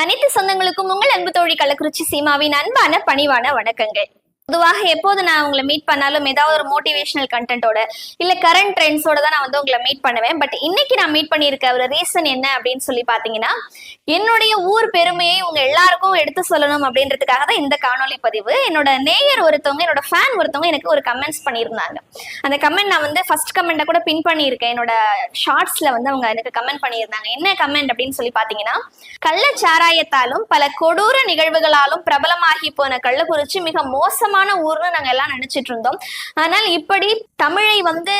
அனைத்து சொந்தங்களுக்கும் உங்கள் அன்பு தோழி கள்ளக்குறிச்சி சீமாவின் அன்பான பணிவான வணக்கங்கள். பொதுவாக எப்போது நான் உங்களை மீட் பண்ணாலும் ஏதாவது ஒரு மோட்டிவேஷனல் கண்டென்ட்டோட இல்ல கரண்ட் ட்ரெண்ட்ஸோட தான் நான் வந்து உங்களை மீட் பண்ணுவேன். பட் இன்னைக்கு நான் மீட் பண்ணியிருக்க ஒரு ரீசன் என்ன அப்படின்னு சொல்லி பாத்தீங்கன்னா என்னுடைய ஊர் பெருமையை உங்க எல்லாருக்கும் எடுத்து சொல்லணும் அப்படின்றதுக்காக தான் இந்த காணொளி பதிவு. என்னோட நேயர் ஒருத்தவங்க என்னோட ஃபேன் ஒருத்தவங்க எனக்கு ஒரு கமெண்ட்ஸ் பண்ணியிருந்தாங்க. அந்த கமெண்ட் நான் வந்து ஃபர்ஸ்ட் கமெண்ட்டை கூட பின் பண்ணியிருக்கேன். என்னோட ஷார்ட்ஸ்ல வந்து அவங்க எனக்கு கமெண்ட் பண்ணியிருந்தாங்க. என்ன கமெண்ட் அப்படின்னு சொல்லி பாத்தீங்கன்னா கள்ளச்சாராயத்தாலும் பல கொடூர நிகழ்வுகளாலும் பிரபலமாகி போன கள்ளக்குறிச்சி மிக மோசமான ஊர்னு நாங்க எல்லாம் நினைச்சிட்டு இருந்தோம் ஆனால் இப்படி தமிழை வந்து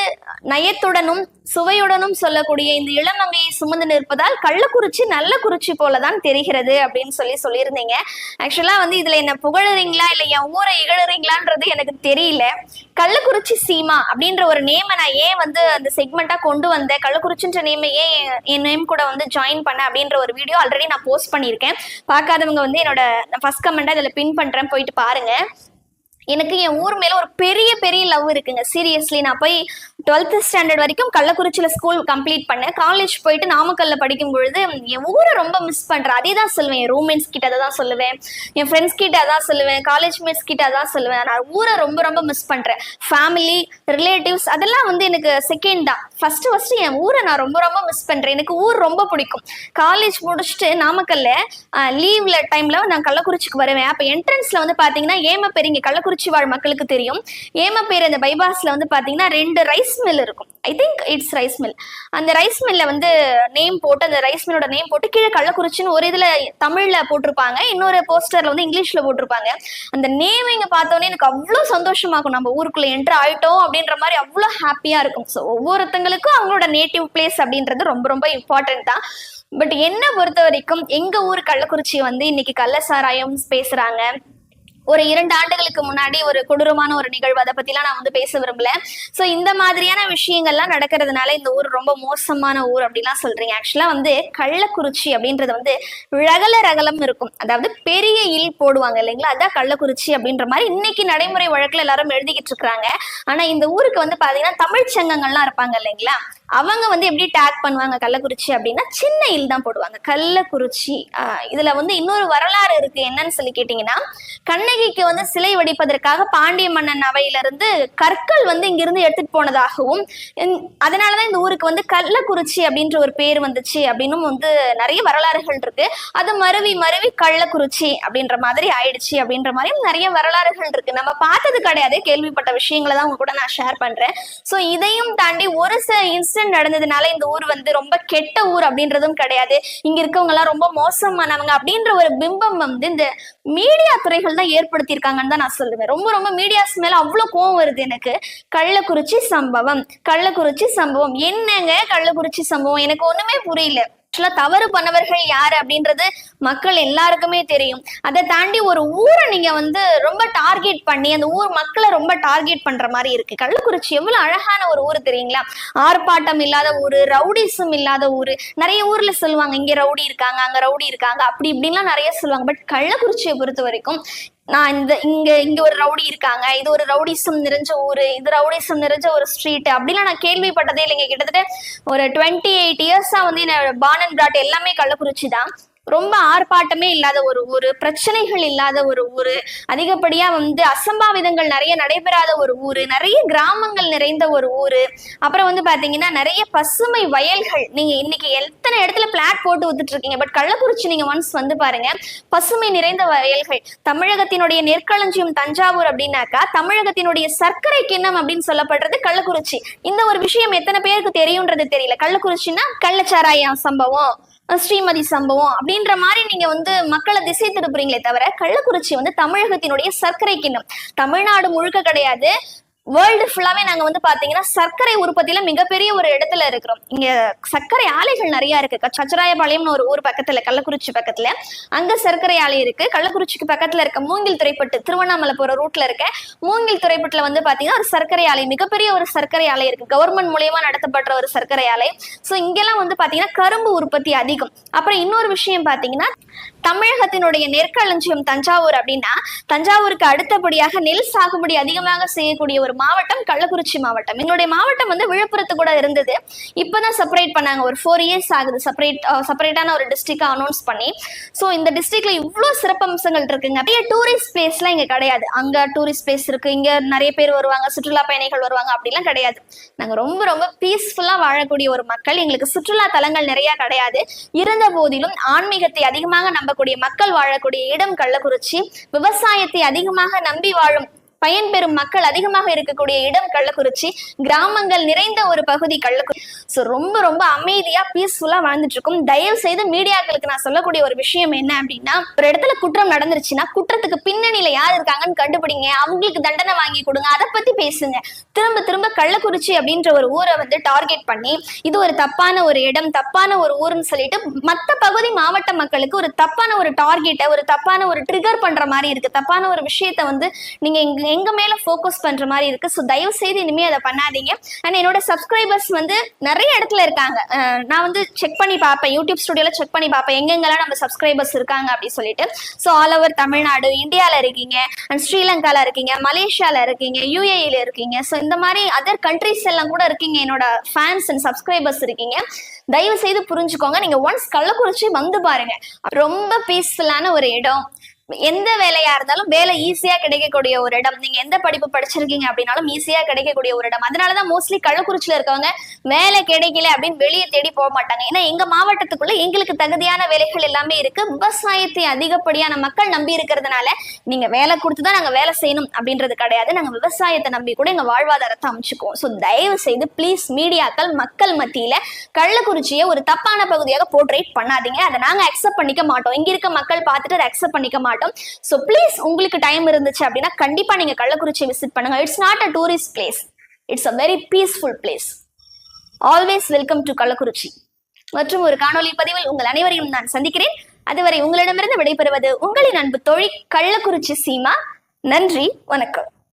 நயத்துடனும் சுவையுடனும் சொல்லக்கூடிய இந்த இளநங்கையை சுமந்து நிற்பதால் கள்ளக்குறிச்சி நல்ல குறிச்சி போலதான் தெரிகிறது அப்படின்னு சொல்லி சொல்லியிருந்தீங்க. ஆக்சுவலா வந்து இதுல என்ன புகழறீங்களா? இல்ல என் ஊரை இகழறீங்களான்றது எனக்கு தெரியல. கள்ளக்குறிச்சி சீமா அப்படின்ற ஒரு நேமை நான் ஏன் வந்து அந்த செக்மெண்டா கொண்டு வந்தேன்? கள்ளக்குறிச்சின்ற நேமை ஏன் என் நேம் கூட வந்து ஜாயின் பண்ண அப்படின்ற ஒரு வீடியோ ஆல்ரெடி நான் போஸ்ட் பண்ணியிருக்கேன். பார்க்காதவங்க வந்து என்னோட ஃபர்ஸ்ட் கமெண்டா இதில் பின் பண்றேன். போயிட்டு பாருங்க. எனக்கு என் ஊர் மேல ஒரு பெரிய பெரிய லவ் இருக்குங்க. சீரியஸ்லி நான் போய் டுவெல்த் ஸ்டாண்டர்ட் வரைக்கும் கள்ளக்குறிச்சியில ஸ்கூல் கம்ப்ளீட் பண்ணேன். காலேஜ் போயிட்டு நாமக்கல்ல படிக்கும் பொழுது என் ஊரை ரொம்ப மிஸ் பண்றேன். அதே தான் சொல்லுவேன். என் ரூம்மேட்ஸ் கிட்ட அதை தான் சொல்லுவேன். என் ஃப்ரெண்ட்ஸ் கிட்ட அதான் சொல்லுவேன். காலேஜ் மேட்ஸ் கிட்ட அதான் சொல்லுவேன். நான் ஊரை ரொம்ப ரொம்ப மிஸ் பண்றேன். ஃபேமிலி ரிலேட்டிவ்ஸ் அதெல்லாம் வந்து எனக்கு செகண்ட் தான். ஃபர்ஸ்ட் ஃபர்ஸ்ட் என் ஊரை நான் ரொம்ப ரொம்ப மிஸ் பண்றேன். எனக்கு ஊர் ரொம்ப பிடிக்கும். காலேஜ் முடிச்சுட்டு நாமக்கல்ல லீவ்ல டைம்ல நான் கள்ளக்குறிச்சிக்கு வருவேன். அப்ப என்ட்ரன்ஸ்ல வந்து பாத்தீங்கன்னா ஏமா பெரிய கள்ளக்குறிச்சி வாழ் மக்களுக்கு தெரியும். ஏமப்பேர் அந்த பைபாஸ்ல வந்து பாத்தீங்கன்னா ரெண்டு ரைஸ் மில் இருக்கும். I think it's rice mill அந்த ரைஸ் மில்ல வந்து நேம் போட்டு அந்த ரைஸ் மில்லோட நேம் போட்டு கீழே கள்ளக்குறிச்சின்னு ஒரு இதுல தமிழ்ல போட்டிருப்பாங்க. இன்னொரு போஸ்டர்ல வந்து இங்கிலீஷ்ல போட்டிருப்பாங்க. அந்த நேம் இங்க பார்த்தோன்னே எனக்கு அவ்வளோ சந்தோஷமாகும் நம்ம ஊருக்குள்ள என்ட்ரு ஆயிட்டோம் அப்படின்ற மாதிரி அவ்வளோ ஹாப்பியா இருக்கும். ஸோ ஒவ்வொருத்தங்களுக்கும் அவங்களோட நேட்டிவ் பிளேஸ் அப்படின்றது ரொம்ப ரொம்ப இம்பார்ட்டன்ட் தான். பட் என்ன பொறுத்த வரைக்கும் எங்க ஊர் கள்ளக்குறிச்சி வந்து இன்னைக்கு கள்ள சாராயம் பேசுறாங்க. ஒரு இரண்டு ஆண்டுகளுக்கு முன்னாடி ஒரு கொடூரமான ஒரு நிகழ்வு. அதை பத்திலாம் நான் வந்து பேச விரும்பல. சோ இந்த மாதிரியான விஷயங்கள்லாம் நடக்கிறதுனால இந்த ஊர் ரொம்ப மோசமான ஊர் அப்படிலாம் சொல்றீங்க. ஆக்சுவலா வந்து கள்ளக்குறிச்சி அப்படின்றது வந்து ரகல ரகலம் இருக்கும். அதாவது பெரிய இல் போடுவாங்க இல்லைங்களா? அதான் கள்ளக்குறிச்சி அப்படின்ற மாதிரி இன்னைக்கு நடைமுறை வழக்குல எல்லாரும் எழுதிக்கிட்டு இருக்காங்க ஆனா இந்த ஊருக்கு வந்து பாத்தீங்கன்னா தமிழ் சங்கங்கள்லாம் இருப்பாங்க இல்லைங்களா? அவங்க வந்து எப்படி டேக் பண்ணுவாங்க கள்ளக்குறிச்சி அப்படின்னா சின்ன இல் தான் போடுவாங்க. கள்ளக்குறிச்சி ஆஹ் இதுல வந்து இன்னொரு வரலாறு இருக்கு. என்னன்னு சொல்லி கேட்டீங்கன்னா கண்ணகிக்கு வந்து சிலை வடிப்பதற்காக பாண்டிய மன்னன் அவையிலிருந்து கற்கள் வந்து இங்கிருந்து எடுத்துட்டு போனதாகவும் அதனாலதான் இந்த ஊருக்கு வந்து கள்ளக்குறிச்சி அப்படின்ற ஒரு பேர் வந்துச்சு அப்படின்னும் வந்து நிறைய வரலாறுகள் இருக்கு. அது மருவி மருவி கள்ளக்குறிச்சி அப்படின்ற மாதிரி ஆயிடுச்சு அப்படின்ற மாதிரியும் நிறைய வரலாறுகள் இருக்கு. நம்ம பார்த்தது கிடையாது. கேள்விப்பட்ட விஷயங்களை தான் உங்க கூட நான் ஷேர் பண்றேன். ஸோ இதையும் தாண்டி ஒரு சில இன்சிடென்ட் நடந்ததுனால இந்த ஊர் வந்து ரொம்ப கெட்ட ஊர் அப்படின்றதும் கிடையாது. இங்க இருக்கவங்க எல்லாம் ரொம்ப மோசமானவங்க அப்படின்ற ஒரு பிம்பம் வந்து இந்த மீடியா துறைகள் தான் ஏற்படுத்தியிருக்காங்கன்னு தான் நான் சொல்லுவேன். ரொம்ப ரொம்ப மீடியாஸ் மேல அவ்வளவு கோவம் வருது எனக்கு. கள்ளக்குறிச்சி சம்பவம். கள்ளக்குறிச்சி சம்பவம். என்னங்க கள்ளக்குறிச்சி சம்பவம்? எனக்கு ஒண்ணுமே புரியல. ஆக்சுவலா தவறு பண்ணவர்கள் யாரு அப்படின்றது மக்கள் எல்லாருக்குமே தெரியும். அதை தாண்டி ஒரு ஊரை நீங்க வந்து ரொம்ப டார்கெட் பண்ணி அந்த ஊர் மக்களை ரொம்ப டார்கெட் பண்ற மாதிரி இருக்கு. கள்ளக்குறிச்சி எவ்வளவு அழகான ஒரு ஊர் தெரியுங்களா? ஆர்ப்பாட்டம் இல்லாத ஊரு ரவுடிசம் இல்லாத ஊர். நிறைய ஊர்ல சொல்லுவாங்க இங்க ரவுடி இருக்காங்க அங்க ரவுடி இருக்காங்க அப்படி இப்படின்லாம் நிறைய சொல்லுவாங்க. பட் கள்ளக்குறிச்சியை பொறுத்த வரைக்கும் நான் இந்த இங்க இங்க ஒரு ரவுடி இருக்காங்க. இது ஒரு ரவுடிசம் நிறைஞ்ச ஊரு. இது ரவுடிசம் நிறைஞ்ச ஒரு ஸ்ட்ரீட் அப்படிலாம் நான் கேள்விப்பட்டதே இல்லைங்க. கிட்டத்தட்ட ஒரு டுவெண்ட்டி எயிட் இயர்ஸா வந்து பான் பானன் பிராட் எல்லாமே கள்ளக்குறிச்சி தான் ரொம்ப ஆர்ப்பாட்டமே இல்லாத ஒரு ஊர் பிரச்சனைகள் இல்லாத ஒரு ஊர் அதிகப்படியா வந்து அசம்பாவிதங்கள் நிறைய நடைபெறாத ஒரு ஊர் நிறைய கிராமங்கள் நிறைந்த ஒரு ஊர். அப்புறம் வந்து பாத்தீங்கன்னா நிறைய பசுமை வயல்கள். நீங்க இன்னைக்கு எத்தனை இடத்துல பிளாட் போட்டு வித்துட்டு இருக்கீங்க? பட் கள்ளக்குறிச்சி நீங்க ஒன்ஸ் வந்து பாருங்க பசுமை நிறைந்த வயல்கள். தமிழகத்தினுடைய நெற்களஞ்சியம் தஞ்சாவூர் அப்படின்னாக்கா தமிழகத்தினுடைய சர்க்கரை கிண்ணம் அப்படின்னு சொல்லப்படுறது கள்ளக்குறிச்சி. இந்த ஒரு விஷயம் எத்தனை பேருக்கு தெரியும்ன்றது தெரியல. கள்ளக்குறிச்சின்னா கள்ளச்சாராயம் சம்பவம். ஸ்ரீமதி சம்பவம் அப்படின்ற மாதிரி நீங்க வந்து மக்களை திசை திருப்புறீங்களே தவிர கள்ளக்குறிச்சி வந்து தமிழகத்தினுடைய சர்க்கரை கிண்ணம். தமிழ்நாடு முழுக்க கிடையாது. வேர்ல்டு ஃபுல்லாவே நாங்க வந்து பாத்தீங்கன்னா சர்க்கரை உற்பத்தியில மிகப்பெரிய ஒரு இடத்துல இருக்கிறோம். இங்க சர்க்கரை ஆலைகள் நிறைய இருக்கு. சச்சராயபாளையம்னு ஒரு ஊர் பக்கத்துல கள்ளக்குறிச்சி பக்கத்துல. அங்க சர்க்கரை ஆலை இருக்கு. கள்ளக்குறிச்சிக்கு பக்கத்துல இருக்க மூங்கில் துறைப்பட்டு திருவண்ணாமலை போற ரூட்ல இருக்க மூங்கில் துறைப்பட்டுல வந்து பாத்தீங்கன்னா ஒரு சர்க்கரை ஆலை மிகப்பெரிய ஒரு சர்க்கரை ஆலை இருக்கு. கவர்மெண்ட் மூலியமா நடத்தப்படுற ஒரு சர்க்கரை ஆலை. சோ இங்கெல்லாம் வந்து பாத்தீங்கன்னா கரும்பு உற்பத்தி அதிகம். அப்புறம் இன்னொரு விஷயம் பாத்தீங்கன்னா தமிழகத்தினுடைய நெற்களஞ்சியம் தஞ்சாவூர் அப்படின்னா தஞ்சாவூருக்கு அடுத்தபடியாக நெல் சாகுபடி அதிகமாக செய்யக்கூடிய ஒரு மாவட்டம் கள்ளக்குறிச்சி மாவட்டம். என்னுடைய மாவட்டம் வந்து விழுப்புரத்து கூட இருந்தது. இப்பதான் செப்பரேட் பண்ணாங்க. ஒரு ஃபோர் இயர்ஸ் ஆகுது. செப்பரேட் செப்பரேட்டான ஒரு டிஸ்ட்ரிக்டா அனௌன்ஸ் பண்ணி. ஸோ இந்த டிஸ்ட்ரிக்ட்ல இவ்வளோ சிறப்பம்சங்கள் இருக்குங்க. நிறைய டூரிஸ்ட் பிளேஸ்லாம் இங்க கிடையாது. அங்க டூரிஸ்ட் பிளேஸ் இருக்கு. இங்க நிறைய பேர் வருவாங்க. சுற்றுலா பயணிகள் வருவாங்க. அப்படிலாம் கிடையாது. நாங்க ரொம்ப ரொம்ப பீஸ்ஃபுல்லா வாழக்கூடிய ஒரு மக்கள். எங்களுக்கு சுற்றுலா தலங்கள் நிறைய கிடையாது. இருந்த போதிலும் ஆன்மீகத்தை அதிகமாக நம்பக்கூடிய மக்கள் வாழக்கூடிய இடம் கள்ளக்குறிச்சி. விவசாயத்தை அதிகமாக நம்பி வாழும் பயன்பெறும் மக்கள் அதிகமாக இருக்கக்கூடிய இடம் கள்ளக்குறிச்சி. கிராமங்கள் நிறைந்த ஒரு பகுதி கள்ளக்குறிச்சி. ஸோ ரொம்ப ரொம்ப அமைதியா பீஸ்ஃபுல்லா வாழ்ந்துட்டு இருக்கும் தயவு செய்து மீடியாக்களுக்கு நான் சொல்லக்கூடிய ஒரு விஷயம் என்ன அப்படின்னா ஒரு இடத்துல குற்றம் நடந்துருச்சுன்னா குற்றத்துக்கு பின்னணியில யார் இருக்காங்கன்னு கண்டுபிடிங்க. அவங்களுக்கு தண்டனை வாங்கி கொடுங்க. அதை பத்தி பேசுங்க. திரும்ப திரும்ப கள்ளக்குறிச்சி அப்படின்ற ஒரு ஊரை வந்து டார்கெட் பண்ணி இது ஒரு தப்பான ஒரு இடம் தப்பான ஒரு ஊர்னு சொல்லிட்டு மற்ற பகுதி மாவட்ட மக்களுக்கு ஒரு தப்பான ஒரு டார்கெட்டை ஒரு தப்பான ஒரு ட்ரிகர் பண்ற மாதிரி இருக்கு. தப்பான ஒரு விஷயத்த வந்து நீங்க எங்க மேலே மேல ஃபோக்கஸ் பண்ற மாதிரி இருக்கு. ஸோ தயவு செய்து இனிமே அதை பண்ணாதீங்க. அண்ட் என்னோட சப்ஸ்கிரைபர்ஸ் வந்து நிறைய இடத்துல இருக்காங்க. நான் வந்து செக் பண்ணி பார்ப்பேன். யூடியூப் ஸ்டுடியோல செக் பண்ணி பார்ப்பேன். எங்கெங்கெல்லாம் நம்ம சப்ஸ்கிரைபர்ஸ் இருக்காங்க அப்படின்னு சொல்லிட்டு. ஸோ ஆல் ஓவர் தமிழ்நாடு இந்தியால இருக்கீங்க. அண்ட் ஸ்ரீலங்கால இருக்கீங்க. மலேசியால இருக்கீங்க. யூஏஇல இருக்கீங்க. ஸோ இந்த மாதிரி அதர் கண்ட்ரிஸ் எல்லாம் கூட இருக்கீங்க. என்னோட ஃபேன்ஸ் அண்ட் சப்ஸ்கிரைபர்ஸ் இருக்கீங்க. தயவு செய்து புரிஞ்சுக்கோங்க. நீங்க ஒன்ஸ் கள்ளக்குறிச்சி வந்து பாருங்க. ரொம்ப பீஸ்ஃபுல்லான ஒரு இடம். எந்த வேலையா இருந்தாலும் வேலை ஈஸியா கிடைக்கக்கூடிய ஒரு இடம். நீங்க எந்த படிப்பு படிச்சிருக்கீங்க அப்படின்னாலும் ஈஸியா கிடைக்கக்கூடிய ஒரு இடம். அதனாலதான் மோஸ்ட்லி கள்ளக்குறிச்சியில இருக்கவங்க வேலை கிடைக்கல அப்படின்னு வெளியே தேடி போக மாட்டாங்க. ஏன்னா எங்க மாவட்டத்துக்குள்ள எங்களுக்கு தகுதியான வேலைகள் எல்லாமே இருக்கு. விவசாயத்தை அதிகப்படியான மக்கள் நம்பி இருக்கிறதுனால நீங்க வேலை கொடுத்துதான் நாங்க வேலை செய்யணும் அப்படின்றது கிடையாது. நாங்க விவசாயத்தை நம்பி கூட எங்க வாழ்வாதாரத்தை அமைச்சுக்குவோம். ஸோ தயவு செய்து ப்ளீஸ் மீடியாக்கள் மக்கள் மத்தியில கள்ளக்குறிச்சியை ஒரு தப்பான பகுதியாக போர்ட்ரேட் பண்ணாதீங்க. அதை நாங்க அக்செப்ட் பண்ணிக்க மாட்டோம். இங்க இருக்க மக்கள் பார்த்துட்டு அதை அக்செப்ட் பண்ணிக்க மாட்டோம். ஸோ ப்ளீஸ் உங்களுக்கு டைம் இருந்துச்சு அப்படின்னா கண்டிப்பாக நீங்க கள்ளக்குறிச்சி விசிட் பண்ணுங்க. It's not a tourist place it's a very peaceful place always welcome to Kallakurichi. மற்றும் ஒரு காணொளி பதிவில் உங்கள் அனைவரையும் நான் சந்திக்கிறேன். அதுவரை உங்களிடமிருந்து விடைபெறுவது உங்களின் அன்பு தொழில் கள்ளக்குறிச்சி சீமா. நன்றி வணக்கம்.